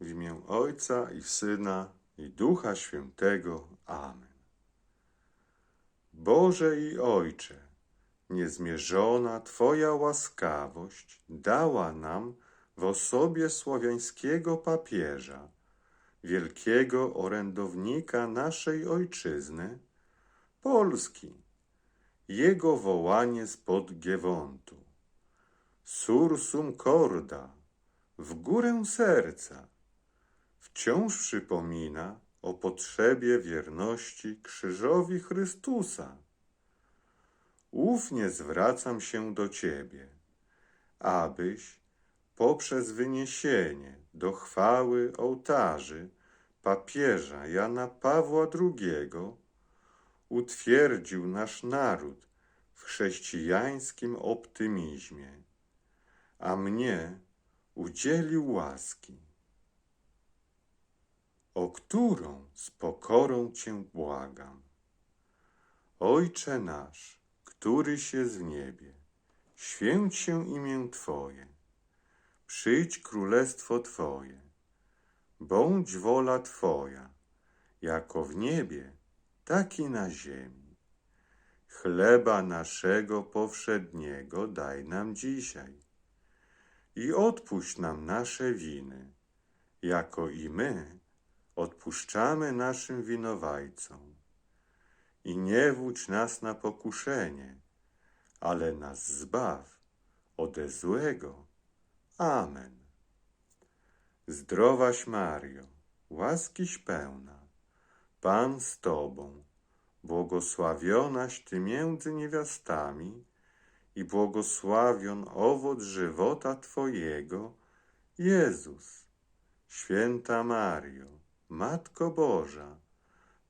W imię Ojca i Syna i Ducha Świętego. Amen. Boże i Ojcze, niezmierzona Twoja łaskawość dała nam w osobie słowiańskiego papieża, wielkiego orędownika naszej ojczyzny, Polski, jego wołanie spod Giewontu. Sursum corda, w górę serca, wciąż przypomina o potrzebie wierności krzyżowi Chrystusa. Ufnie zwracam się do Ciebie, abyś poprzez wyniesienie do chwały ołtarzy papieża Jana Pawła II utwierdził nasz naród w chrześcijańskim optymizmie, a mnie udzielił łaski, o którą z pokorą Cię błagam. Ojcze nasz, któryś jest w niebie, święć się imię Twoje, przyjdź królestwo Twoje, bądź wola Twoja, jako w niebie, tak i na ziemi. Chleba naszego powszedniego daj nam dzisiaj i odpuść nam nasze winy, jako i my odpuszczamy naszym winowajcom. I nie wódź nas na pokuszenie, ale nas zbaw ode złego. Amen. Zdrowaś Mario, łaskiś pełna, Pan z Tobą, błogosławionaś Ty między niewiastami i błogosławion owoc żywota Twojego, Jezus. Święta Mario, Matko Boża,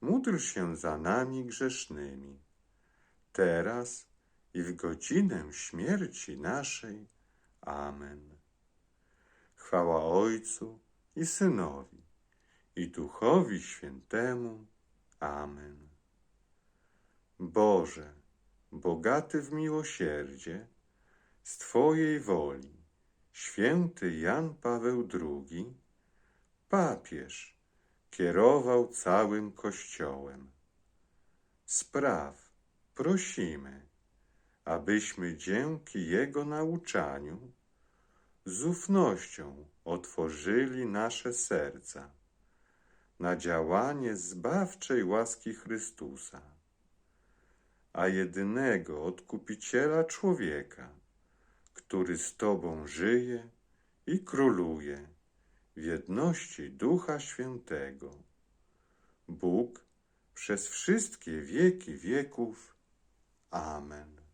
módl się za nami grzesznymi, teraz i w godzinę śmierci naszej. Amen. Chwała Ojcu i Synowi i Duchowi Świętemu. Amen. Boże, bogaty w miłosierdzie, z Twojej woli, święty Jan Paweł II, papież, kierował całym Kościołem. Spraw, prosimy, abyśmy dzięki Jego nauczaniu z ufnością otworzyli nasze serca na działanie zbawczej łaski Chrystusa, a jedynego Odkupiciela człowieka, który z Tobą żyje i króluje w jedności Ducha Świętego. Bóg przez wszystkie wieki wieków. Amen.